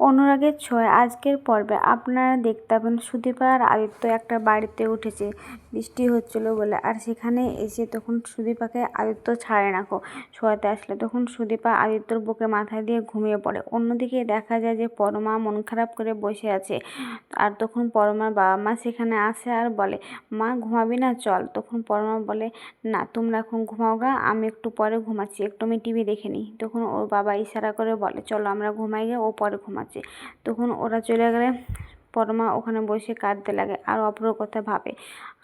অনুরাগের ছোঁয়া আজকের পর্বে আপনারা দেখতে পাবেন সুদীপা আর আদিত্য একটা বাড়িতে উঠেছে। বৃষ্টি হচ্ছিল বলে। আর সেখানে এসে তখন সুদীপাকে আদিত্য ছাড়ে রাখো শোয়াতে আসলে তখন সুদীপা আদিত্যর বুকে মাথায় দিয়ে ঘুমিয়ে পড়ে। অন্যদিকে দেখা যায় যে পরমা মন খারাপ করে বসে আছে। আর তখন পরমার বাবা মা সেখানে আসে আর বলে, মা, ঘুমাবি না? চল। তখন পরমা বলে, না, তোমরা এখন ঘুমাও গা, আমি একটু পরে ঘুমাচ্ছি। একটু আমি টিভি দেখে নিই। তখন ওর বাবা ইশারা করে বলে, চলো আমরা ঘুমাই গে ও পরে ঘুমাচ্ছে। তখন ওরা চলে গেলে পরমা ওখানে বসে কাঁদতে লাগে, আর অপর কথা ভাবে।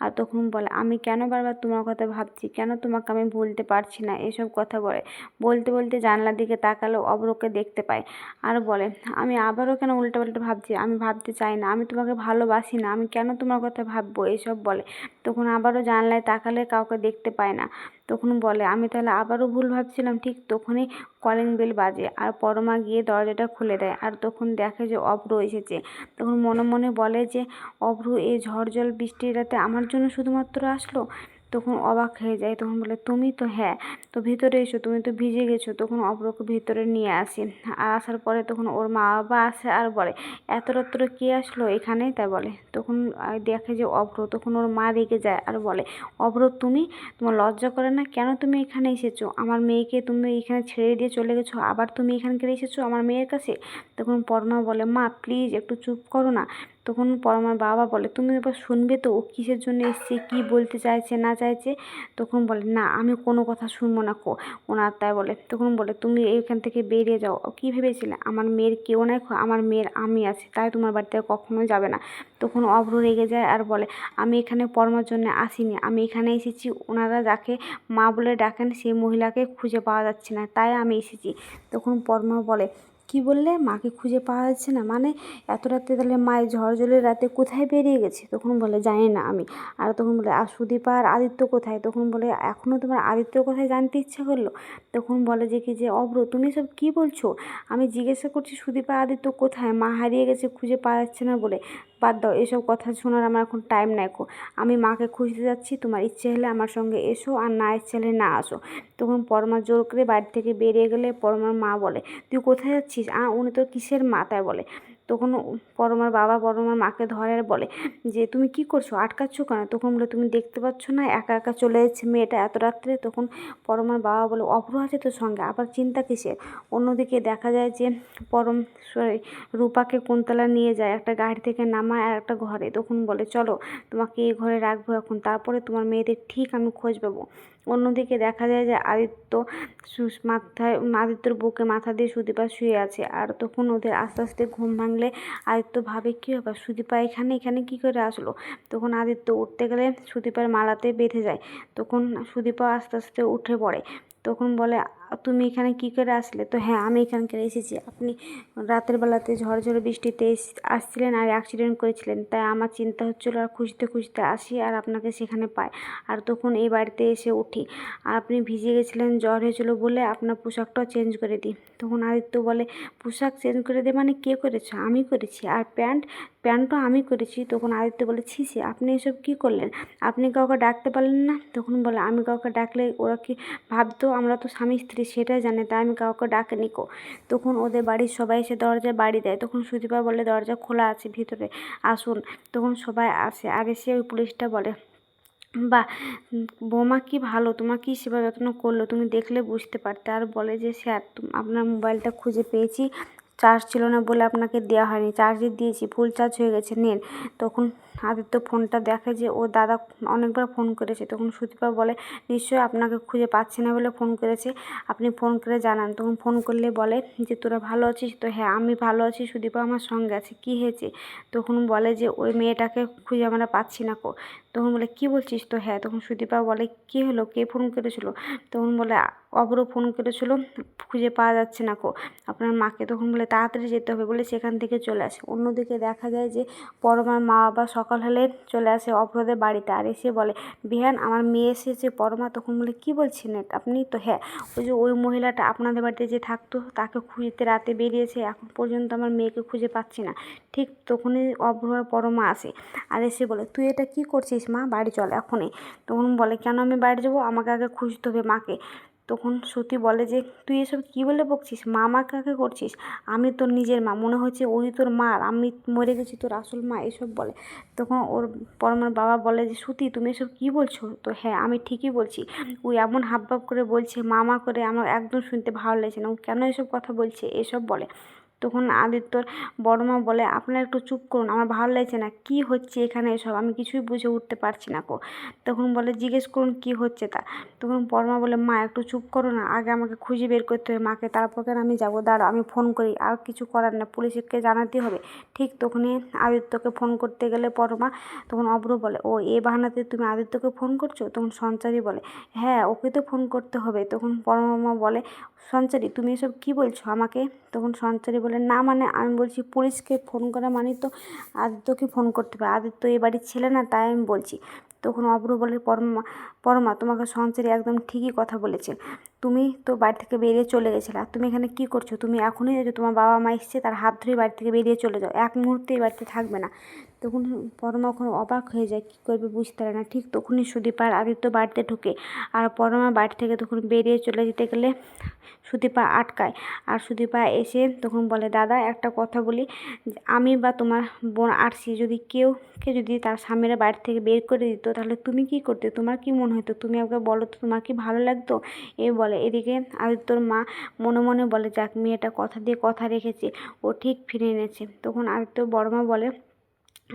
আর তখন বলে, আমি কেন বারবার তোমার কথা ভাবছি? কেন তোমাকে আমি বলতে পারছি না? এসব কথা বলে। বলতে বলতে জানলার দিকে তাকালো অব্রকে দেখতে পায়। আর বলে, আমি আবারও কেন উল্টোপাল্টা ভাবছি? আমি ভাবতে চাই না। আমি তোমাকে ভালোবাসি না। আমি কেন তোমার কথা ভাববো? এসব বলে। তখন আবারও জানলায় তাকালে কাউকে দেখতে পায় না। তখন বলে, আমি তাহলে আবারও ভুল ভাবছিলাম। ঠিক তখনই কলিং বেল বাজে আর পরমা গিয়ে দরজাটা খুলে দেয় আর তখন দেখে যে অভ্র এসেছে। তখন মনে মনে বলে যে, অভ্র, এই ঝড় জল বৃষ্টির রাতে আমার জন্য শুধুমাত্র আসলো? তখন অবাক হয়ে যায়, তখন বলে, তুমি তো হ্যাঁ তো ভিতরে এসো, তুমি তো ভিজে গেছো। তখন অভ্রকে ভিতরে নিয়ে আসি। আর আসার পরে তখন ওর মা বাবা আসে আর বলে, এত রাত্রে কে আসলো এখানে তাই বলে। তখন দেখে যে অভ্র, তখন ওর মা রেগে যায় আর বলে, অভ্র, তুমি তোমার লজ্জা করে না? কেন তুমি এখানে এসেছ? আমার মেয়েকে তুমি এখানে ছেড়ে দিয়ে চলে গেছো? আবার তুমি এখানকার এসেছ আমার মেয়ের কাছে? তখন পরমা বলে, মা প্লিজ একটু চুপ করো না। তখন পরমার বাবা বলে, তুমি এবার শুনবে তো ও কিসের জন্য এসছে, কী বলতে চাইছে, না চাইছে? তখন বলে, না, আমি কোনো কথা শুনব না কো। ওনার তাই বলে। তখন বলে, তুমি এইখান থেকে বেরিয়ে যাও। কী ভেবেছিলে, আমার মেয়ের কেউ নাই আমার মেয়ের আমি আছি, তাই তোমার বাড়িতে কখনো যাবে না। তখন অভ্র রেগে যায় আর বলে, আমি এখানে পরমার জন্য আসিনি, আমি এখানে এসেছি, ওনারা যাকে মা বলে ডাকেন, সেই মহিলাকে খুঁজে পাওয়া যাচ্ছে না, তাই আমি এসেছি। তখন পরমা বলে কি বললে? মাকে খুঁজে পাওয়া যাচ্ছে না। মানে এত রাতে তাহলে মায়ের ঝড় জলের রাতে কোথায় বেরিয়ে গেছে? তখন বলে, জানি না আমি। আর তখন বলে, আর সুদীপা আর আদিত্য কোথায়? তখন বলে এখনও তোমার আদিত্য কোথায় জানতে ইচ্ছা করল? তখন বলে যে, কি যে অব্র, তুমি সব কি বলছো? আমি জিজ্ঞাসা করছি, সুদীপা আদিত্য কোথায়? মা হারিয়ে গেছে, খুঁজে পাওয়া যাচ্ছে না বলে। বাদ দাও, এসব কথা শোনার আমার এখন টাইম নাই কো। আমি মাকে খুঁজতে যাচ্ছি, তোমার ইচ্ছে হলে আমার সঙ্গে এসো আর না ইচ্ছে হলে না আসো। তখন পরমা জোর করে বাড়ি থেকে বেরিয়ে গেলে পরমার মা বলে, তুই কোথায় যাচ্ছিস? আ, উনি তোর কিসের মাথায়? বলে। তখন পরমার বাবা পরমার মাকে ধরে আর বলে যে, তুমি কি করছ? আটকাচ্ছ কেন? তখন বলে, তুমি দেখতে পাচ্ছ না, একা একা চলে যাচ্ছে মেয়েটা এত রাত্রে? তখন পরমার বাবা বলে অভ্র আছে তোর সঙ্গে, আবার চিন্তা কিসের? অন্যদিকে দেখা যায় যে পরম সরি রূপাকে কোনতলা নিয়ে যায়, একটা গাড়ি থেকে নামায় আর একটা ঘরে। তখন বলে, চলো, তোমাকে এই ঘরে রাখব এখন, তারপরে তোমার মেয়েদের ঠিক আমি খোঁজ পাবো। অন্যদিকে দেখা যায় যে, আদিত্য মাথায় আদিত্যর বুকে মাথা দিয়ে সুদীপা শুয়ে আছে। আর তখন ওদের আস্তে আস্তে ঘুম ভাঙলে আদিত্য ভাবে কী ব্যাপার সুদীপা এখানে এখানে কী করে আসলো? তখন আদিত্য উঠতে গেলে সুদীপার মালাতে বেঁধে যায়। তখন সুদীপা আস্তে আস্তে উঠে পড়ে। তখন বলে তুমি এখানে কী করে আসলে? তো হ্যাঁ আমি এখানকার এসেছি। আপনি রাতের বেলাতে ঝড় বৃষ্টিতে আসছিলেন আর অ্যাক্সিডেন্ট করেছিলেন। তাই আমার চিন্তা হচ্ছিল আর খুঁজতে খুঁজতে আসি আর আপনাকে সেখানে পাই। আর তখন এই বাড়িতে এসে উঠি। আর আপনি ভিজে গেছিলেন, জ্বর হয়েছিল বলে আপনার পোশাকটাও চেঞ্জ করে দিই। তখন আদিত্য বলে, পোশাক চেঞ্জ করে দে মানে কে করেছ? আমি করেছি। আর প্যান্ট, প্যান্টও আমি করেছি। তখন আদিত্য বলে, ছি ছি, আপনি এসব কী করলেন? আপনি কাউকে ডাকতে পারলেন না? তখন বলে, আমি কাউকে ডাকলে ওরা কি ভাবতো? আমরা তো স্বামী স্ত্রী। সেটাই জানে, তাই আমি কাউকে ডাকিনি কো। তখন ওদের বাড়ির সবাই এসে দরজায় বাড়ি দেয়। তখন সুদীপা বলে, দরজা খোলা আছে, ভিতরে আসুন। তখন সবাই আসে। আর এসে ওই পুলিশটা বলে বা বৌমা কি ভালো, তোমার কি সেবা যত্ন করল? তুমি দেখলে বুঝতে পারতে। আর বলে যে, স্যার আপনার মোবাইলটা খুঁজে পেয়েছি। চার্জ ছিল না বলে আপনাকে দেওয়া হয়নি। চার্জে দিয়েছি, ফুল চার্জ হয়ে গেছে, নেন। তখন আদিত্য ফোনটা দেখে যে ও দাদা অনেকবার ফোন করেছে। তখন সুদীপা বলে, নিশ্চয়ই আপনাকে খুঁজে পাচ্ছে না বলে ফোন করেছে। আপনি ফোন করে জানান। তখন ফোন করলে বলে, যে তোরা ভালো আছিস? তো হ্যাঁ আমি ভালো আছি। সুদীপা আমার সঙ্গে আছে। কী হয়েছে? তখন বলে যে, ওই মেয়েটাকে খুঁজে আমরা পাচ্ছি না কো। তখন বলে, কী বলছিস? তো হ্যাঁ। তখন সুদীপা বলে, কী হলো? কে ফোন করেছিল? তখন বলে অবরও ফোন করেছিল। খুঁজে পাওয়া যাচ্ছে না কো। আপনার মাকে। তখন বলে, তাড়াতাড়ি যেতে হবে। বলে, সেখান থেকে চলে আসে। অন্যদিকে দেখা যায় যে, পরমার মা বাবা হলে চলে আসে অভ্রদের বাড়িতে আর এসে বলে, বিহান, আমার মেয়ে এসেছে, পরমা তখন বলে, কী বলছেন আপনি তো হ্যাঁ ওই যে ওই মহিলাটা আপনাদের বাড়িতে যে থাকতো, তাকে খুঁজতে রাতে বেরিয়েছে, এখন পর্যন্ত আমার মেয়েকে খুঁজে পাচ্ছি না। ঠিক তখনই অভ্র পরমা আসে আর এসে বলে, তুই এটা কী করছিস মা? বাড়ি চল এখনই। তখন বলে, কেন আমি বাড়ি যাব? আমাকে আগে খুঁজতে হবে মাকে। তখন শ্রুতি বলে যে, তুই এসব কী বলে বকছিস? মামা কাকে করছিস? আমি তোর নিজের মা। মনে হচ্ছে ওই তোর মা, আমি মরে গেছি, তোর আসল মা, এসব বলে। তখন ওর পরমার বাবা বলে যে শ্রুতি তুমি এসব কী বলছো? তো হ্যাঁ আমি ঠিকই বলছি। ও এমন হাবভাব করে বলছে, মামা করে আমার একদম শুনতে ভালো লাগছে না। ও কেন এসব কথা বলছে? এসব বলে। তখন আদিত্যর বড় মা বলে, আপনারা একটু চুপ করুন, আমার ভালো লাগছে না, কি হচ্ছে এখানে এসব? আমি কিছুই বুঝে উঠতে পারছি না কো তখন বলে, জিজ্ঞেস করুন কি হচ্ছে তা? তখন বড়মা বলে, মা, একটু চুপ করো না, আগে আমাকে খুঁজে বের করতে হবে, মাকে তারপর কেন আমি যাব? দাঁড়াও, আমি ফোন করি, আর কিছু করার না পুলিশকে জানাতে হবে। ঠিক তখনই আদিত্যকে ফোন করতে গেলে পরমা তখন অব্র বলে, ও, এ বাহানাতে তুমি আদিত্যকে ফোন করছ? তখন সঞ্চারী বলে হ্যাঁ ওকে তো ফোন করতে হবে। তখন পরমা বলে, সঞ্চারী, তুমি এসব কী বলছো আমাকে? তখন সঞ্চারী বলে, না মানে আমি বলছি পুলিশকে ফোন করা মানে তো আদিত্যকে ফোন করতে হবে। আদিত্য এ বাড়ির ছেলে না, তাই আমি বলছি। তখন অব্র বলে, পরমা পরমা, তোমাকে সঞ্চারী একদম ঠিকই কথা বলেছে। তুমি তো বাড়ি থেকে বেরিয়ে চলে গেছিলে তুমি এখানে কি করছ? তুমি এখনই যে তোমার বাবা মা এসছে, তার হাত ধরে বাড়ি থেকে বেরিয়ে চলে যাও। এক মুহূর্তে এই বাড়িতে থাকবে না। তখন পরমা ওখানে অবাক হয়ে যায়, কী করবে বুঝতে পারে না। ঠিক তখনই সুদীপ আর আদিত্য বাড়িতে ঢোকে আর পরমা বাড়ি থেকে তখন বেরিয়ে চলে যেতে গেলে সুদীপা আটকায়। আর সুদীপা এসে তখন বলে, দাদা, একটা কথা বলি। আমি বা তোমার বোন আরসি, যদি কেউ কে যদি তার স্বামীরা বাড়ি থেকে বের করে দিত, তাহলে তুমি কি করতে? তোমার কি মনে হতো? তুমি আমাকে বলো তো, তোমার কি ভালো লাগতো? এ বলে। এদিকে আদিত্যর মা মনে মনে বলে, যাক, মেয়েটা কথা দিয়ে কথা রেখেছে, ও ঠিক ফিরে এনেছে। তখন আদিত্য বড় মা বলে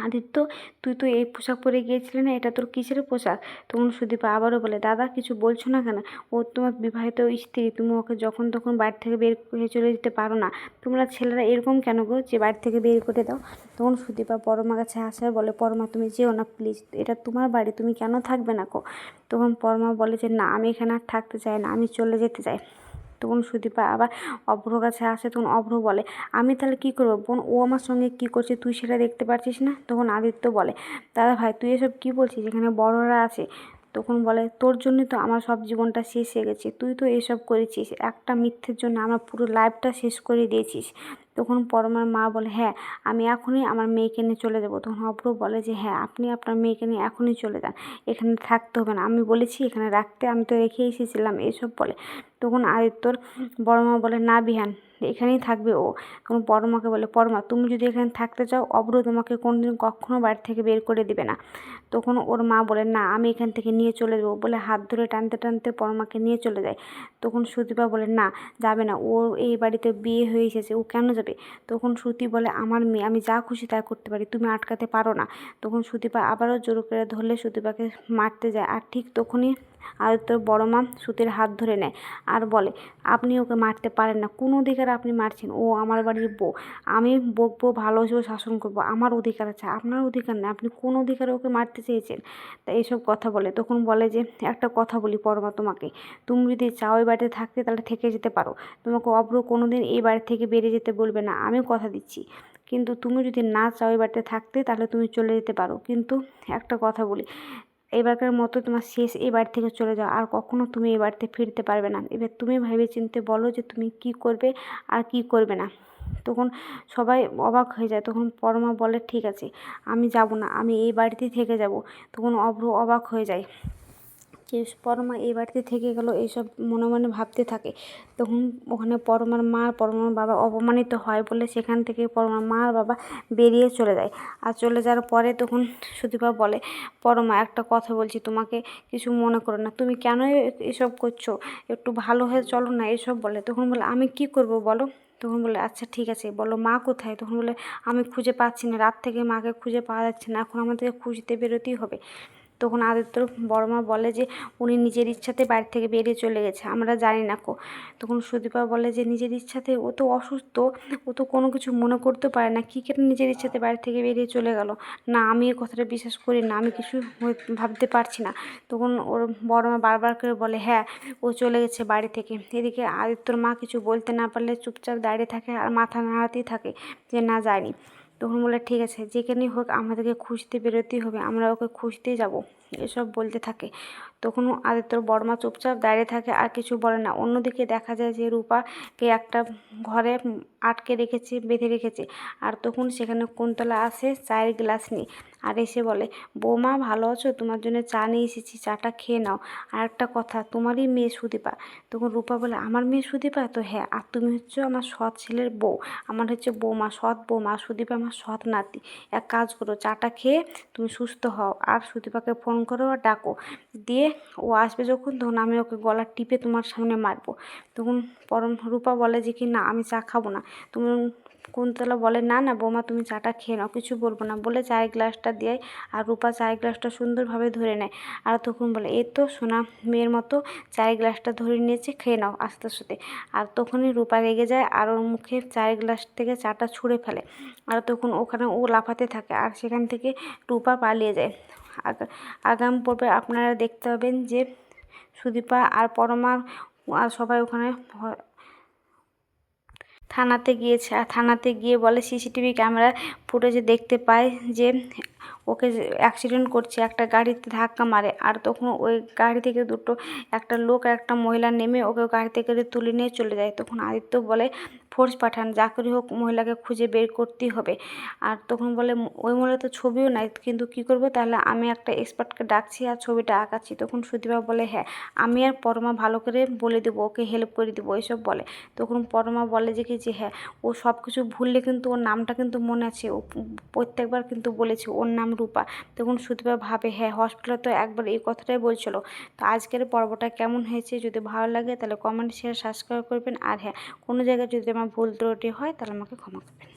আদিত্য, তুই তো এই পোশাক পরে গিয়েছিলি না? এটা তোর কিসের পোশাক? তখন সুদীপা আবারও বলে, দাদা, কিছু বলছো না কেন? ও তোমার বিবাহিত স্ত্রী, তুমি ওকে যখন তখন বাড়ি থেকে বের করে চলে যেতে পারো না। তোমরা ছেলেরা এরকম কেন গো যে বাড়ি থেকে বের করে দাও? তখন সুদীপা পরমা কাছে আসে আর বলে, পরমা, তুমি যেও না, প্লিজ। এটা তোমার বাড়ি, তুমি কেন থাকবে না কো তখন পরমা বলে যে, না, আমি এখানে আর থাকতে চাই না, আমি চলে যেতে চাই। তখন সুদীপা আবার অভ্র কাছে আসে তখন অভ্র বলে, আমি তাহলে কী করব বোন? ও আমার সঙ্গে কী করছে? তুই সেটা দেখতে পারছিস না? তখন আদিত্য বলে, দাদা ভাই, তুই এসব কী বলছিস? এখানে বড়রা আছে। তখন বলে, তোর জন্যই তো আমার সব জীবনটা শেষ হয়ে গেছে। তুই তো এসব করেছিস। একটা মিথ্যের জন্য আমার পুরো লাইফটা শেষ করে দিয়েছিস। তখন পরমার মা বলে হ্যাঁ আমি এখনই আমার মেয়েকে নিয়ে চলে যাব। তখন অব্র বলে যে হ্যাঁ আপনি আপনার মেয়েকে নিয়ে এখনই চলে যান। এখানে থাকতে হবে না। আমি বলেছি, এখানে রাখতে আমি তো রেখে এসেছিলাম। এসব বলে তখন আদিত্যর বড় মা বলে, না বিহান, এখানেই থাকবে ও। তখন পরমাকে বলে পরমা তুমি যদি এখানে থাকতে চাও, অব্র তোমাকে কোনোদিন কখনো বাড়ি থেকে বের করে দিবে না। তখন ওর মা বলে, না, আমি এখান থেকে নিয়ে চলে যাব। বলে হাত ধরে টানতে টানতে পরমাকে নিয়ে চলে যায়। তখন সুদীপা বলে, না, যাবে না, ও এই বাড়িতে বিয়ে হয়ে এসেছে, ও কেন যাবে? তখন শ্রুতি বলে, আমার মেয়ে, আমি যা খুশি তাই করতে পারি, তুমি আটকাতে পারো না। তখন সুদীপা আবারও জোর করে ধরলে সুদীপাকে মারতে যায়। আর ঠিক তখনই আদিত্যর বড় মা সুতির হাত ধরে নেয় আর বলে, আপনি ওকে মারতে পারেন না। কোনো অধিকার আপনি মারছেন। ও আমার বাড়ির বউ। আমি বকবো ভালোবেসে শাসন করব। আমার অধিকার আছে। আপনার অধিকার নেই। আপনি কোন অধিকারে ওকে মারতে চেয়েছেন? তা এইসব কথা বলে। তখন বলে যে, একটা কথা বলি পরমা তোমাকে। তুমি যদি চাও ওই বাড়িতে থাকতে তাহলে থেকে যেতে পারো। তোমাকে অব্র কোনো দিন এই বাড়ি থেকে বেরিয়ে যেতে বলবে না। আমি কথা দিচ্ছি। কিন্তু তুমি যদি না চাও এই বাড়িতে থাকতে তাহলে তুমি চলে যেতে পারো। কিন্তু একটা কথা বলি এবারকার মতো তোমার শেষ এই বাড়ি থেকে চলে যাও। আর কখনো তুমি এই বাড়িতে ফিরতে পারবে না। এবার তুমি ভেবে চিনতে বলো যে তুমি কি করবে আর কি করবে না। তখন সবাই অবাক হয়ে যায়। তখন পরমা বলে, ঠিক আছে, আমি যাব না। আমি এই বাড়িতেই থেকে যাব। তখন অভ্র অবাক হয়ে যায়। যে পরমা এই বাড়িতে থেকে গেল, এইসব মনে মনে ভাবতে থাকে। তখন ওখানে পরমার মা, পরমার বাবা অপমানিত হয় বলে সেখান থেকে পরমার মা আর বাবা বেরিয়ে চলে যায়। আর চলে যাওয়ার পরে তখন সুদীপা বলে, পরমা, একটা কথা বলছি, তোমাকে কিছু মনে করো না। তুমি কেন এসব করছ? একটু ভালো হয়ে চলো না এসব বলে। তখন বলে, আমি কি করব বলো? তখন বলে আচ্ছা ঠিক আছে। বলো, মা কোথায়? তখন বলে, আমি খুঁজে পাচ্ছি না। রাত থেকে মাকে খুঁজে পাওয়া যাচ্ছে না। এখন আমাদেরকে খুঁজতে বেরোতেই হবে। তখন আদিত্যর বড় মা বলে যে, উনি নিজের ইচ্ছাতে বাড়ি থেকে বেরিয়ে চলে গেছে, আমরা জানি না কো। তখন সুদীপা বলে যে, নিজের ইচ্ছাতে? ও তো অসুস্থ, ও তো কোনো কিছু মনে করতে পারে না, কী কেন নিজের ইচ্ছাতে বাড়ি থেকে বেরিয়ে চলে গেল? না, আমি এই কথাটা বিশ্বাস করি না, আমি কিছু ভাবতে পারছি না। তখন ওর বড় মা বারবার করে বলে হ্যাঁ ও চলে গেছে বাড়ি থেকে। এদিকে আদিত্যর মা কিছু বলতে না পারলে চুপচাপ দাঁড়িয়ে থাকে আর মাথা নাড়াতেই থাকে যে, না যায়নি তখন বলে, ঠিক আছে, যেখানেই হোক আমাদেরকে খুঁজতে বেরোতেই হবে, আমরা ওকে খুঁজতেই যাব। এসব বলতে থাকে। তখন আদিত্যর বড়মা চুপচাপ দাঁড়িয়ে থাকে আর কিছু বলে না। অন্যদিকে দেখা যায় যে রূপাকে একটা ঘরে আটকে রেখেছে, বেঁধে রেখেছে আর তখন সেখানে কুন্তলা আসে চায়ের গ্লাস নিয়ে আর এসে বলে, বৌমা, ভালো আছো? তোমার জন্য চা নিয়ে এসেছি, চাটা খেয়ে নাও। আর একটা কথা, তোমারই মেয়ে সুদীপা? তখন রূপা বলে, আমার মেয়ে সুদীপা? তো হ্যাঁ আর তুমি হচ্ছে আমার সৎ ছেলের বউ। আমার হচ্ছে বৌমা, সৎ বৌমা, সুদীপা আমার সৎ নাতি। এক কাজ করো, চাটা খেয়ে তুমি সুস্থ হও। আর সুদীপাকে ফোন করো আর ডাকো। দিয়ে ও আসবে যখন, তখন আমি ওকে গলা টিপে তোমার সামনে মারবো। তখন পরম রূপা বলে যে কি, না, আমি চা খাব না। তুমি কুন্তলা বলে, না না বৌমা, তুমি চাটা খেয়ে নাও, কিছু বলব না। বলে চায়ের গ্লাসটা দিয়ে আর রূপা চায়ের গ্লাসটা সুন্দরভাবে ধরে নেয়। আর তখন বলে, এই তো সোনা মেয়ের মতো, চায়ের গ্লাসটা ধরে নিয়েছে, খেয়ে নাও আস্তে আস্তে। আর তখনই রূপা রেগে যায় আর ওর মুখে চায়ের গ্লাস থেকে চাটা ছুঁড়ে ফেলে। আর তখন ওখানে ও লাফাতে থাকে আর সেখান থেকে রূপা পালিয়ে যায়। আগাম পর্বে আপনারা দেখতে পাবেন যে সুদীপা আর পরমা আর সবাই ওখানে থানাতে গিয়েছে। আর থানাতে গিয়ে বলে সিসিটিভি ক্যামেরা ফুটেজে দেখতে পায় যে ওকে অ্যাক্সিডেন্ট করছে, একটা গাড়িতে ধাক্কা মারে। আর তখন ওই গাড়ি থেকে দুটো, একটা লোক একটা মহিলা নেমে ওকে গাড়ি থেকে তুলে নিয়ে চলে যায়। তখন আদিত্য বলে ফোর্স পাঠান, যা করে হোক মহিলাকে খুঁজে বের করতেই হবে। আর তখন বলে, ওই মহিলা তো ছবিও নাই, কিন্তু কি করব? তাহলে আমি একটা এক্সপার্টকে ডাকছি আর ছবিটা আঁকাচ্ছি। তখন সুদীপা বলে হ্যাঁ আমি আর পরমা ভালো করে বলে দেবো, ওকে হেল্প করে দেবো এইসব বলে। তখন পরমা বলে যে কি, যে হ্যাঁ ও সব কিছু ভুললে কিন্তু ওর নামটা কিন্তু মনে আছে, ও প্রত্যেকবার কিন্তু বলেছে ওর নাম রূপা। তখন সুদীপা ভাবে হ্যাঁ হসপিটালে তো একবার এই কথাটাই বলছিল। তো আজকের পর্বটা কেমন হয়েছে? যদি ভালো লাগে তাহলে কমেন্ট শেয়ার সাবস্ক্রাইব করবেন। আর হ্যাঁ কোনো জায়গায় যদি আমার ভুল ত্রুটি হয় তাহলে আমাকে ক্ষমা করবেন।